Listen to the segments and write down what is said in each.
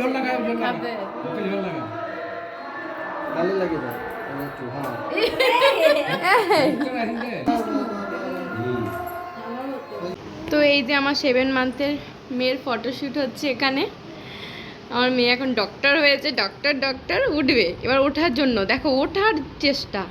জল লাগাও জল লাগাও জল লাগাও ভালো লাগে না একটু হ্যাঁ। তো এই যে আমার সেভেন মান্থের মেয়ের ফটোশ্যুট হচ্ছে এখানে। আমার মেয়ে এখন ডক্টর হয়েছে ডক্টর ডক্টর উঠবে। এবার ওঠার জন্য দেখো ওঠার চেষ্টা।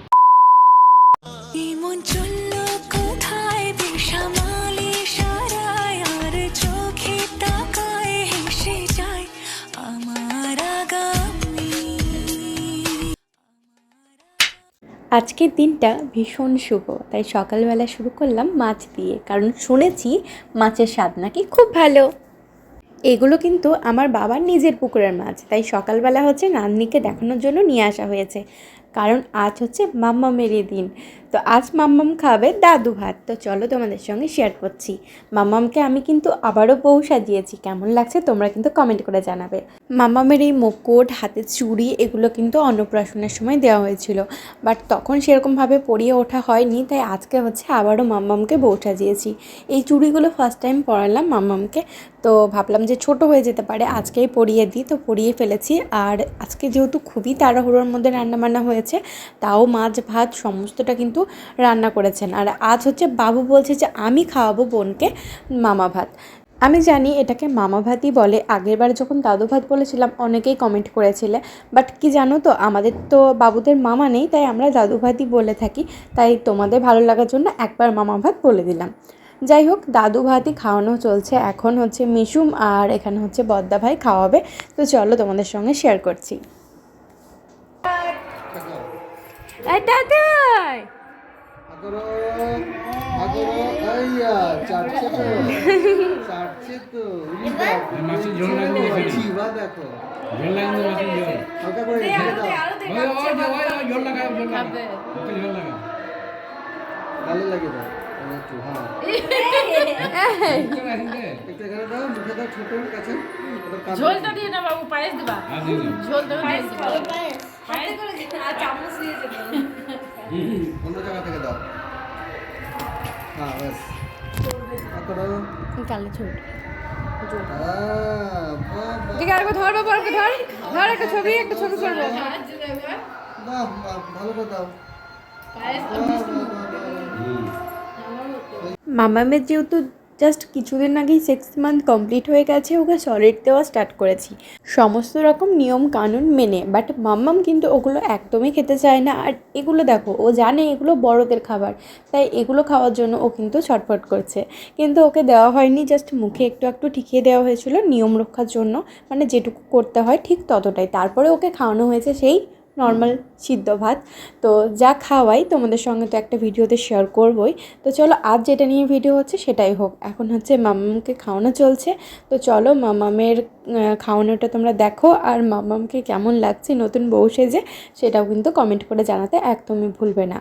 আজকের দিনটা ভীষণ শুভ। তাই সকালবেলা শুরু করলাম মাছ দিয়ে। কারণ শুনেছি মাছের স্বাদ নাকি খুব ভালো। এগুলো কিন্তু আমার বাবার নিজের পুকুরের মাছ। তাই সকালবেলা হচ্ছে নাতনিকে দেখানোর জন্য নিয়ে আসা হয়েছে। কারণ আজ হচ্ছে মাম্মা মাম্মামেরই দিন। তো আজ মাম্মাম খাবে দাদু ভাত। তো চলো তোমাদের সঙ্গে শেয়ার করছি। মাম্মামকে আমি কিন্তু আবারও বউ সাজিয়েছি। কেমন লাগছে তোমরা কিন্তু কমেন্ট করে জানাবে। মাম্মামের এই মুকুট হাতে চুড়ি, এগুলো কিন্তু অন্নপ্রাশনের সময় দেওয়া হয়েছিল। বাট তখন সেরকমভাবে পরিয়ে ওঠা হয়নি, তাই আজকে হচ্ছে আবারও মাম্মামকে বউ সাজিয়েছি। এই চুড়িগুলো ফার্স্ট টাইম পরালাম মাম্মামকে। তো ভাবলাম যে ছোট হয়ে যেতে পারে, আজকেই পরিয়ে দিই। তো পরিয়ে ফেলেছি। আর আজকে যেহেতু খুবই তাড়াহুড়োর মধ্যে রান্নাবান্না হয়েছে, তাও মাছ, ভাত, সমস্তটা কিন্তু রান্না করেছেন। আর আজ হচ্ছে বাবু বলছে যে, আমি খাওয়াবো বোনকে মামা ভাত। আমি জানি এটাকে মামা ভাতই বলে। আগেরবার যখন দাদু ভাত বলেছিলাম, অনেকেই কমেন্ট করেছিলে। বাট কি জানো তো, আমাদের তো বাবুদের মামা নেই, তাই আমরা দাদু ভাতই বলে থাকি। তাই তোমাদের ভালো লাগার জন্য একবার মামা ভাত বলে দিলাম। যাই হোক, দাদু ভাতই খাওয়ানো চলছে। এখন হচ্ছে মিশুম আর এখানে হচ্ছে বদ্দা ভাই খাওয়াবে। তো চলো তোমাদের সঙ্গে শেয়ার করছি। আগরো আগরো আইয়া চাটছে তো চাটছে তো মাছের ঝোল লাগবে এখানে। দেখো। জল লাগাও মাছের জল হালকা করে ঢেলে দাও। ওই ওই ওই ওই লাগাও জল লাগাও খাবে। মুখে লাগাও ভালো লাগে না একটু হ্যাঁ। চল আসিন দে। একটু এখানে দাও মুখে দাও ছোট কাছে ঝোলটা দিয়ে না বাবু পায়েস দিবা। আর দিয়ে দাও ঝোল দেবে পায়েস দিবা অন্য জায়গা থেকে দাও। হ্যাঁ ব্যাস। কালো ঠিক আছে ধর ধর। একটা ছবি একটা ছবি করব ভালো করে দাও। মামামের যেহেতু জাস্ট কিছুদিন আগেই সিক্স মান্থ কমপ্লিট হয়ে গেছে, ওকে সলিড দেওয়া স্টার্ট করেছি। সমস্ত রকম নিয়ম কানুন মেনে বাট মাম্মাম কিন্তু ওগুলো একদমই খেতে চায় না। আর এগুলো দেখো, ও জানে এগুলো বড়দের খাবার, তাই এগুলো খাওয়ার জন্য ও কিন্তু ছটফট করছে। কিন্তু ওকে দেওয়া হয়নি জাস্ট মুখে একটু একটু ঠিকিয়ে দেওয়া হয়েছিল নিয়ম রক্ষার জন্য মানে যেটুকু করতে হয় ঠিক ততটাই। তারপরে ওকে খাওয়ানো হয়েছে সেই নর্মাল সিদ্ধ ভাত। তো যা খাওয়াই তোমাদের সঙ্গে তো একটা ভিডিওতে শেয়ার করবই। তো চলো আজ যেটা নিয়ে ভিডিও হচ্ছে সেটাই হোক। এখন হচ্ছে মামামকে খাওয়ানো চলছে। তো চলো মামামের খাওয়ানোটা তোমরা দেখো আর মামামকে কেমন লাগছে নতুন বউ সেজে সেটাও কিন্তু কমেন্ট করে জানাতে একদমই ভুলবে না।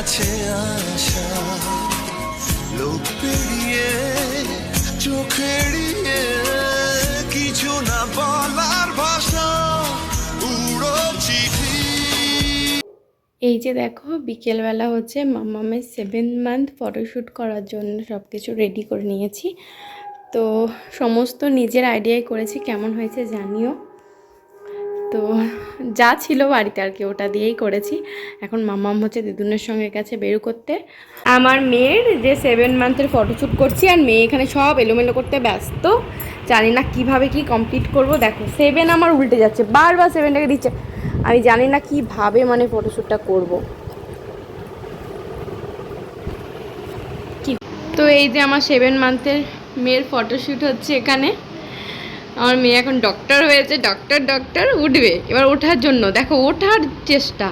কাছে আসা লোক পেরিয়ে, চোখ এড়িয়ে, কিছু না বলার ভাষা, উড়ো চিঠি। এই যে দেখো, বিকেলবেলা হচ্ছে মামামের সেভেন মান্থ ফটোশ্যুট করার জন্য সব কিছু রেডি করে নিয়েছি। তো সমস্ত নিজের আইডিয়াই করেছি, কেমন হয়েছে জানিও। তো যা ছিল বাড়িতে আর কি, ওটা দিয়েই করেছি। এখন মামাম হচ্ছে দিদুনের সঙ্গে গেছে বের করতে। আমার মেয়ের যে সেভেন মান্থের ফটোশ্যুট করছি আর মেয়ে এখানে সব এলোমেলো করতে ব্যস্ত। জানি না কীভাবে কি কমপ্লিট করব। দেখো সেভেন আমার উল্টে যাচ্ছে, বারবার সেভেনটাকে দিচ্ছে। আমি জানি না কীভাবে মানে ফটোশ্যুটটা করব। তো এই যে আমার সেভেন মান্থের মেয়ের ফটোশ্যুট হচ্ছে এখানে। আমার মেয়ে এখন ডক্টর হয়েছে ডক্টর ডক্টর উঠবে। এবার ওঠার জন্য, দেখো, ওঠার চেষ্টা।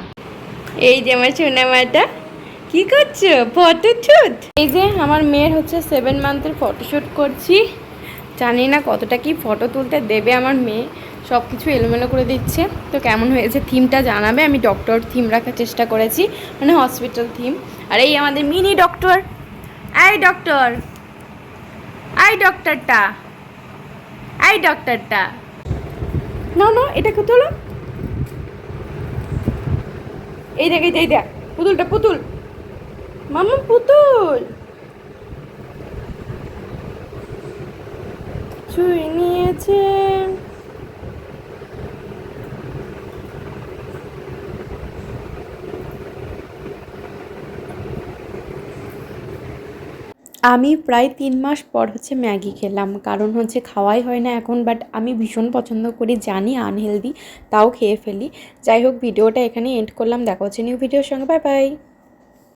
এই যে আমার সোনা মাটা, কি করছ? ফটোশ্যুট এই যে আমার মেয়ের হচ্ছে সেভেন মান্থের ফটোশ্যুট করছি। জানি না কতটা কি ফটো তুলতে দেবে আমার মেয়ে সব কিছু এলোমেলো করে দিচ্ছে। তো কেমন হয়েছে থিমটা জানাবে, আমি ডক্টর থিম রাখার চেষ্টা করেছি মানে হসপিটাল থিম আর এই আমাদের mini doctor eye doctor eye ডক্টরটা এই ডক্টরটা না না এটা কত হলো এই এই দেখ, এই দেখ পুতুলটা পুতুল। মামা পুতুল। চুই নিয়েছে। আমি প্রায় তিন মাস পর হচ্ছে ম্যাগি খেলাম। কারণ হচ্ছে খাওয়াই হয় না এখন বাট আমি ভীষণ পছন্দ করি, জানি আনহেলদি তাও খেয়ে ফেলি। যাই হোক, ভিডিওটা এখানে এন্ড করলাম। দেখা হচ্ছে নিউ ভিডিওর সঙ্গে। Bye bye